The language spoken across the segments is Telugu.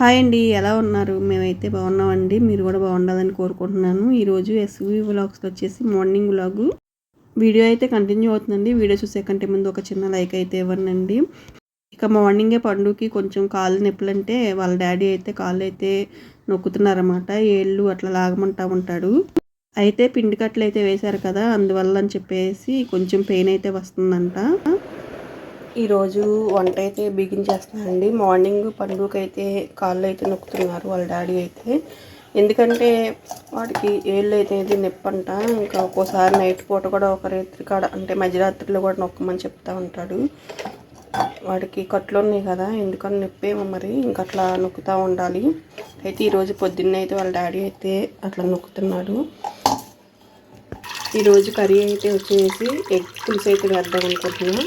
హాయ్ అండి ఎలా ఉన్నారు? మేమైతే బాగున్నామండి మీరు కూడా బాగుండాలని కోరుకుంటున్నాను. ఈరోజు ఎస్వి వ్లాగ్స్లో వచ్చేసి మార్నింగ్ వ్లాగు వీడియో అయితే కంటిన్యూ అవుతుందండి. వీడియో చూసే కంటే ముందు ఒక చిన్న లైక్ అయితే ఇవ్వండి ఇక మార్నింగే పండుకి కొంచెం కాళ్ళు నొప్పులంటే వాళ్ళ డాడీ అయితే కాళ్ళు అయితే నొక్కుతున్నారన్నమాట. ఏళ్ళు అట్లా లాగమంటా ఉంటాడు. అయితే పిండి కట్టలు అయితే వేశారు కదా అందువల్ల అని చెప్పేసి కొంచెం పెయిన్ అయితే వస్తుందంట. ఈరోజు వంట అయితే బిగించేస్తున్నానండి. మార్నింగ్ పండుగకి అయితే కాళ్ళు అయితే నొక్కుతున్నారు వాళ్ళ డాడీ అయితే. ఎందుకంటే వాడికి ఏళ్ళు అయితే ఇది నొప్పంట. ఇంకా ఒక్కోసారి నైట్ పూట కూడా ఒక రాత్రి కాడ అంటే మధ్యరాత్రిలో కూడా నొక్కమని చెప్తా ఉంటాడు. వాడికి కట్లు ఉన్నాయి కదా ఎందుకని నొప్పేమో మరి. ఇంకా అట్లా నొక్కుతూ ఉండాలి. అయితే ఈరోజు పొద్దున్న అయితే వాళ్ళ డాడీ అయితే అట్లా నొక్కుతున్నాడు. ఈరోజు కర్రీ అయితే వచ్చేసి ఎగ్ పులుసు అయితే వేద్దాం అనుకుంటున్నాను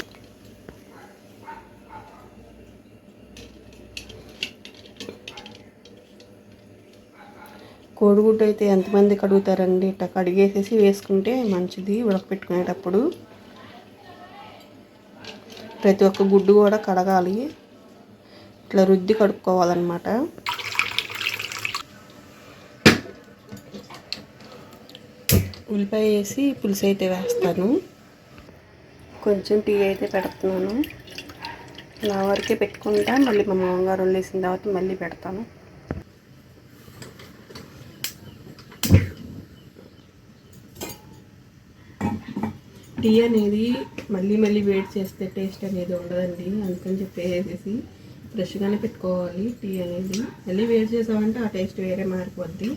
కోడిగుడ్డు అయితే ఎంతమంది కడుగుతారండి? ఇట్లా కడిగేసేసి వేసుకుంటే మంచిది ఉడకపెట్టుకునేటప్పుడు. ప్రతి ఒక్క గుడ్డు కూడా కడగాలి. ఇట్లా రుద్ది కడుక్కోవాలన్నమాట. ఉల్లిపాయ వేసి పులుసు అయితే వేస్తాను. కొంచెం టీ అయితే పెడుతున్నాను. నా వరకే పెట్టుకుంటా మళ్ళీ మా మామగారు వండేసిన తర్వాత మళ్ళీ పెడతాను. టీ అనేది మళ్ళీ మళ్ళీ వేడి చేస్తే టేస్ట్ అనేది ఉండదండి. అందుకని చెప్పేసి ఫ్రెష్గానే పెట్టుకోవాలి టీ అనేది. మళ్ళీ వేడి చేసామంటే ఆ టేస్ట్ వేరే మారిపోద్ది.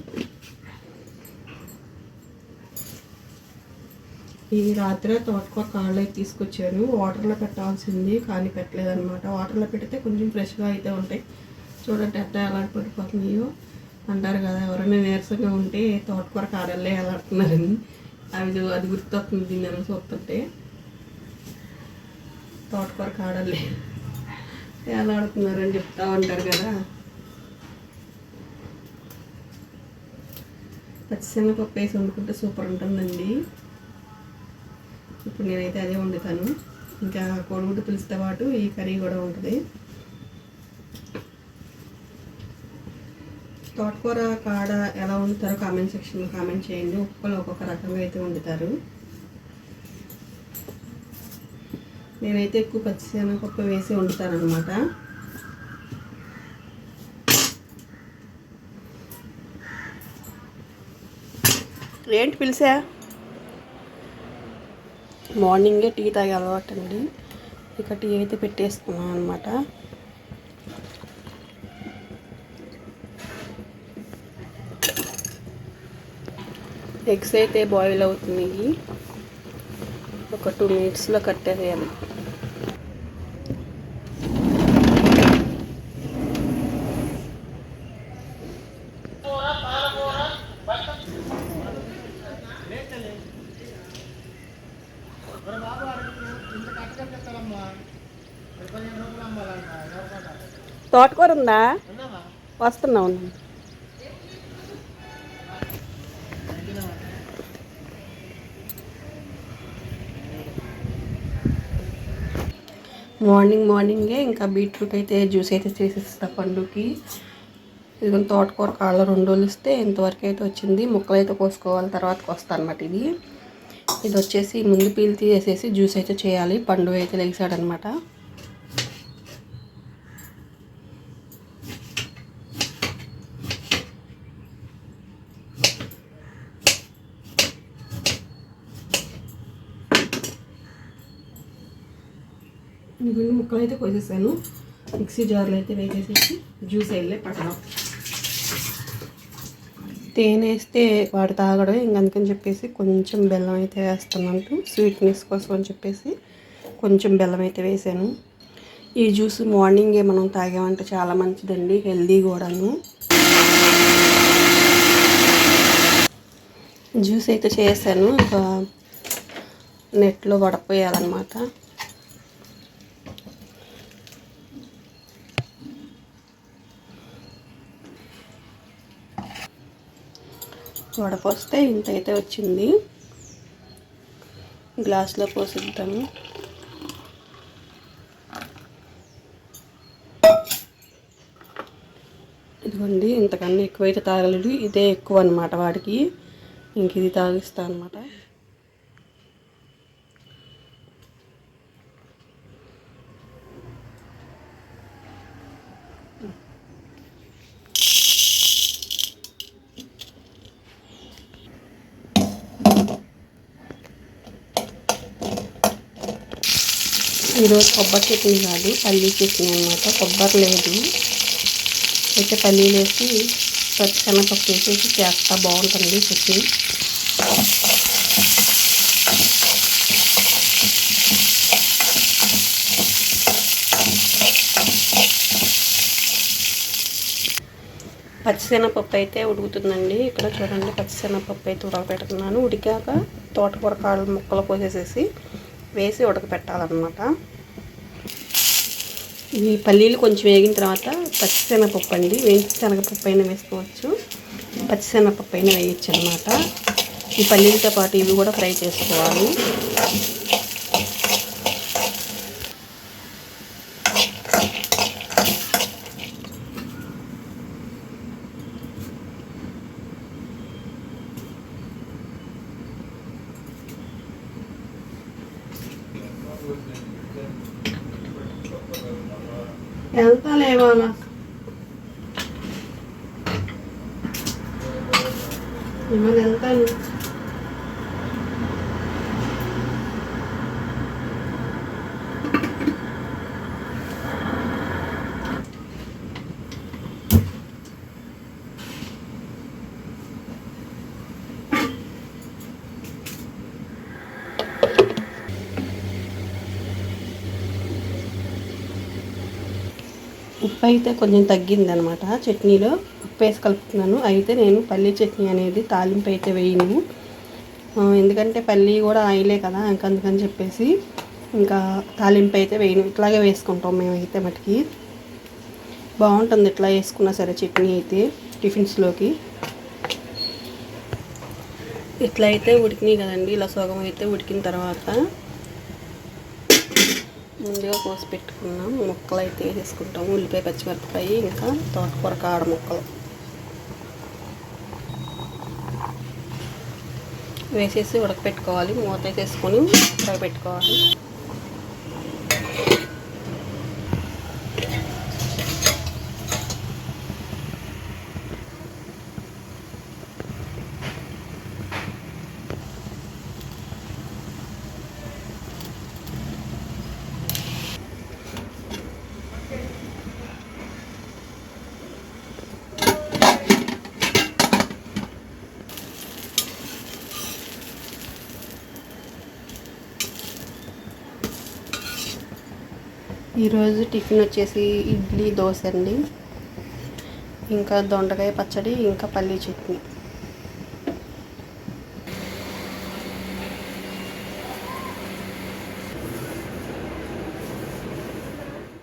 ఈ రాత్రి తోటకూర కాళ్ళకి తీసుకొచ్చాను వాటర్లో పెట్టాల్సింది కానీ పెట్టలేదనమాట వాటర్లో పెడితే కొంచెం ఫ్రెష్గా అయితే ఉంటాయి. చూడండి అట్ట ఎలా పడిపోతున్నాయో. అంటారు కదా ఎవరైనా నీరసంగా ఉంటే తోటకూర కాడల్లే ఎలా అంటున్నారని. అవి అది గుర్తొస్తుంది దీన్ని చూస్తుంటే తోటకూర కాడలే ఎలా ఆడుతున్నారని చెప్తా ఉంటారు కదా. పచ్చిశనగపప్పు వేసి వండుకుంటే సూపర్ ఉంటుందండి. ఇప్పుడు నేనైతే అదే వండుతాను. ఇంకా కోడిగుడ్డు పులుసుతో పాటు ఈ కర్రీ కూడా ఉంటుంది. తోటకూర కాడ ఎలా వండుతారో కామెంట్ సెక్షన్లో కామెంట్ చేయండి. ఒక్కొక్కరు ఒక్కొక్క రకంగా అయితే వండుతారు. నేనైతే ఎక్కువ పచ్చిశనగపప్పు వేసి వండుతానమాట ఏంటి పిలిచా మార్నింగే టీ తాగే అలవాటు అండి. ఇక టీ అయితే పెట్టేసుకున్నాను అనమాట ఎగ్స్ అయితే బాయిల్ అవుతున్నాయి. ఒక టూ మినిట్స్లో కట్టేసేయాలి. తోటకూర ఉందా? వస్తున్నా ఉన్నాను మార్నింగ్ మార్నింగే ఇంకా బీట్రూట్ అయితే జ్యూస్ అయితే చేసేస్తా పండుకి. ఇది తోటకూర కాళ్ళ రెండు రోజులు ఇస్తే ఇంతవరకు అయితే వచ్చింది. ముక్కలు అయితే కోసుకోవాలి తర్వాతకి వస్తాను అనమాట ఇది. ఇది వచ్చేసి ముందు పీల్ తీసేసి జ్యూస్ అయితే చేయాలి. పండు అయితే లెగిసాడనమాట ఇవన్నీ ముక్కలు అయితే కోసేసాను. మిక్సీ జార్లో అయితే వేసేసి జ్యూస్ వెళ్ళే పట్టడం తేనె వేస్తే వాడు తాగడం ఇంకందుకని చెప్పేసి కొంచెం బెల్లం అయితే వేస్తున్నాను. స్వీట్నెస్ కోసం అని చెప్పేసి కొంచెం బెల్లం అయితే వేసాను. ఈ జ్యూస్ మార్నింగే మనం తాగామంటే చాలా మంచిదండి హెల్దీ కూడాను. జ్యూస్ అయితే చేశాను ఇంకా నెట్లో పడపోయాలన్నమాట వడపోస్తే ఇంత అయితే వచ్చింది. గ్లాస్లో పోసిద్దాము. ఇదిగోండి ఇంతకన్నా ఎక్కువైతే తాగలేడు. ఇదే ఎక్కువ అనమాట వాడికి. ఇంక ఇది తాగిస్తా అనమాట ఈరోజు కొబ్బరి చట్నీ కాదు పల్లీ చట్నీ అనమాట కొబ్బరి లేదు. అయితే పల్లీలు వేసి పచ్చిశనగపప్పు వేసేసి చేస్తా. బాగుంటుంది చట్నీ. పచ్చిశనగపప్పు అయితే ఉడుకుతుందండి. ఇక్కడ చూడండి పచ్చిశనగపప్పు అయితే ఉడకబెడుతున్నాను. ఉడికాక తోటకూర కాళ్ళు ముక్కలు పోసేసేసి వేసి ఉడకపెట్టాలన్నమాట. ఈ పల్లీలు కొంచెం వేగిన తర్వాత పచ్చిశనగపప్పు అండి. వేయించనగపప్పు అయినా వేసుకోవచ్చు. పచ్చిశనగపప్పు అయినా వేయచ్చు అనమాట ఈ పల్లీలతో పాటు ఇవి కూడా ఫ్రై చేసుకోవాలి. 太乱了 ఉప్పు అయితే కొంచెం తగ్గింది అనమాట చట్నీలో ఉప్పు వేసి కలుపుతున్నాను. అయితే నేను పల్లీ చట్నీ అనేది తాలింపు అయితే వేయను. ఎందుకంటే పల్లీ కూడా ఆయిలే కదా ఇంకా అందుకని చెప్పేసి ఇంకా తాలింపు అయితే వేయను. ఇట్లాగే వేసుకుంటాం మేమైతే మటుకి. బాగుంటుంది ఇట్లా వేసుకున్నా సరే చట్నీ అయితే టిఫిన్స్లోకి. ఇట్లా అయితే ఉడికినాయి కదండి ఇలా సగం అయితే ఉడికిన తర్వాత ముందుగా కోసి పెట్టుకున్నాం. ముక్కలు అయితే వేసేసుకుంటాము ఉల్లిపాయ పచ్చిమిరపకాయ ఇంకా తోటకూర కాడ ముక్కలు. వేసేసి ఉడకపెట్టుకోవాలి. మూత వేసేసుకొని ఉడకపెట్టుకోవాలి ఈరోజు టిఫిన్ వచ్చేసి ఇడ్లీ దోశ అండి. ఇంకా దొండకాయ పచ్చడి ఇంకా పల్లీ చట్నీ.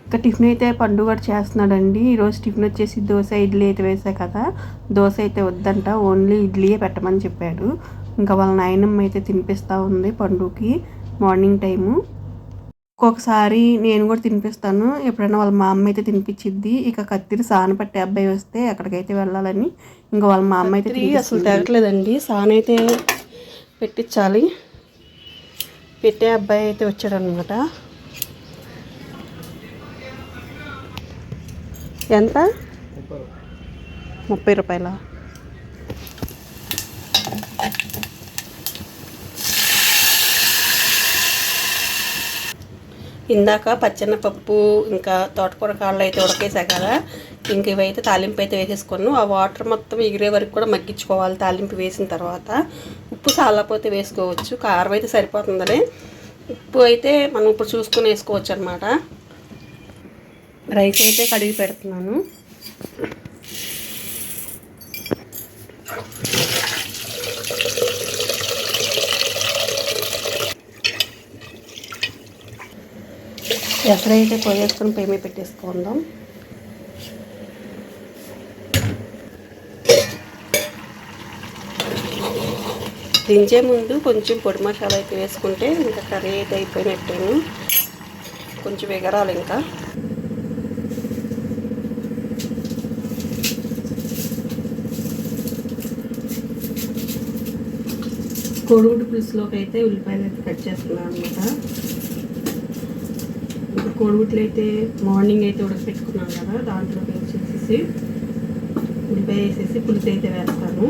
ఇంకా టిఫిన్ అయితే పండుగ చేస్తున్నాడండి. ఈరోజు టిఫిన్ వచ్చేసి దోశ ఇడ్లీ అయితే వేసా కదా. దోశ అయితే వద్దంట ఓన్లీ ఇడ్లీయే పెట్టమని చెప్పాడు. ఇంకా వాళ్ళ నాయనమ్మ అయితే తినిపిస్తూ ఉంది పండుకి మార్నింగ్ టైము. ఒక్కొక్కసారి నేను కూడా తినిపిస్తాను. ఎప్పుడైనా వాళ్ళ మా అమ్మ అయితే తినిపించిద్ది. ఇక కత్తిరి సాన పట్టే అబ్బాయి వస్తే అక్కడికైతే వెళ్ళాలని ఇంకా వాళ్ళ మా అమ్మ అయితే అసలు తిరగట్లేదండి సాన అయితే పెట్టించాలి. పెట్టే అబ్బాయి అయితే వచ్చాడు అనమాట ఎంత? ముప్పై రూపాయల? ఇందాక పచ్చెన్నపప్పు ఇంకా తోటకూర కాళ్ళు అయితే ఉడకేసా కదా ఇంక ఇవైతే తాలింపు అయితే వేసేసుకున్నాను. ఆ వాటర్ మొత్తం ఎగిరే వరకు కూడా మగ్గించుకోవాలి తాలింపు వేసిన తర్వాత. ఉప్పు చాలకపోతే వేసుకోవచ్చు కారం అయితే సరిపోతుందని. ఉప్పు అయితే మనం ఇప్పుడు చూసుకుని వేసుకోవచ్చు అనమాట రైస్ అయితే కడిగి పెడుతున్నాను. ఎసరైతే పోయేసుకొని పేమే పెట్టేసుకుందాం. దించే ముందు కొంచెం పొడి మసాలా అయితే వేసుకుంటే ఇంకా కర్రీ అయితే అయిపోయినట్టేను. కొంచెం ఎగరాలి ఇంకా. కొడుగుడు పులుసులోకి అయితే ఉల్లిపాయలు అయితే కట్ చేస్తున్నాను అనమాట కోడిగుడ్లు అయితే మార్నింగ్ అయితే ఉడకపెట్టుకున్నాను కదా దాంట్లోకి వచ్చేసేసి ఉల్లిపాయ వేసేసి పులుసు అయితే వేస్తాను.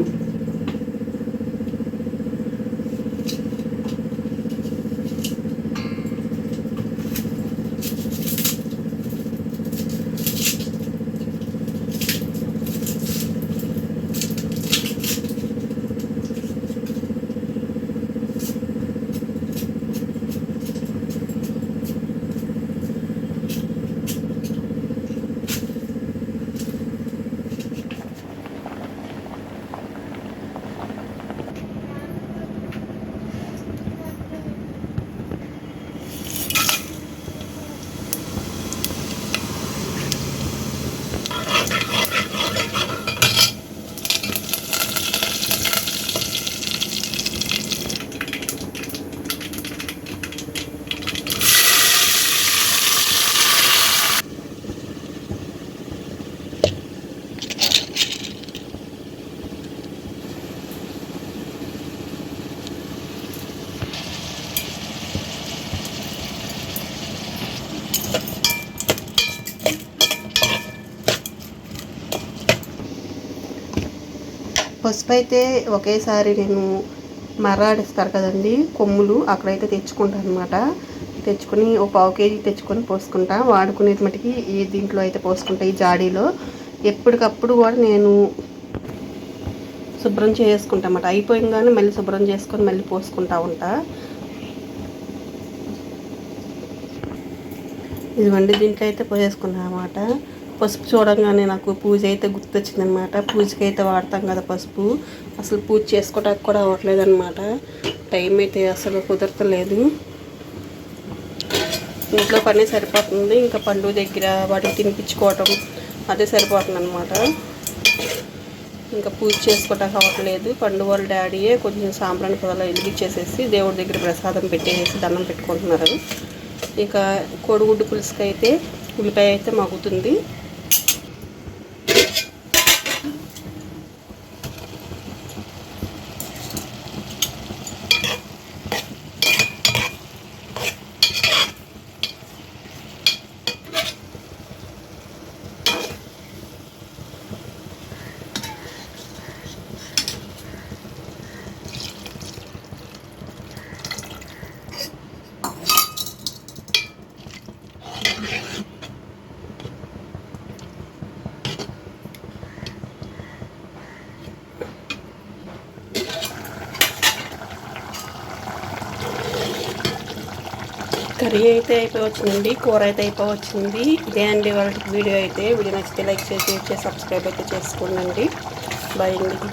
పసుపు అయితే ఒకేసారి నేను మర్రాడిస్తారు కదండి కొమ్ములు అక్కడైతే తెచ్చుకుంటాను అనమాట తెచ్చుకొని ఒక పావు కేజీ తెచ్చుకొని పోసుకుంటా. వాడుకునేది మటుకి ఈ దీంట్లో అయితే పోసుకుంటా ఈ జాడీలో. ఎప్పటికప్పుడు కూడా నేను శుభ్రం చేసుకుంటా అన్నమాట. అయిపోయింగానే మళ్ళీ శుభ్రం చేసుకొని మళ్ళీ పోసుకుంటా ఉంటా. ఇదిగోండి దీంట్లో అయితే పోసేసుకున్నా అనమాట పసుపు చూడంగానే నాకు పూజ అయితే గుర్తొచ్చిందనమాట పూజకి అయితే వాడతాం కదా పసుపు. అసలు పూజ చేసుకోవడానికి కూడా అవ్వట్లేదనమాట టైం అయితే అసలు కుదరతలేదు. ఇంట్లో పని సరిపోతుంది. ఇంకా పండుగ దగ్గర వాటికి తినిపించుకోవటం అదే సరిపోతుంది అనమాట ఇంకా పూజ చేసుకోవటానికి అవ్వట్లేదు. పండుగ వాళ్ళ డాడీయే కొంచెం సాంబ్రాణి పొదలు వెలిగించేసేసి దేవుడి దగ్గర ప్రసాదం పెట్టేసి దండం పెట్టుకుంటున్నారు. ఇక కోడిగుడ్డు పులుసుకైతే అయితే ఉల్లిపాయ అయితే మగ్గుతుంది. కర్రీ అయితే అయిపోయి కూర అయితే అయిపోవచ్చింది. ఇదే అండి వాళ్ళకి వీడియో అయితే. వీడియో నచ్చితే లైక్ చేసి చేసి సబ్స్క్రైబ్ అయితే చేసుకోండి బాయ్ అండి.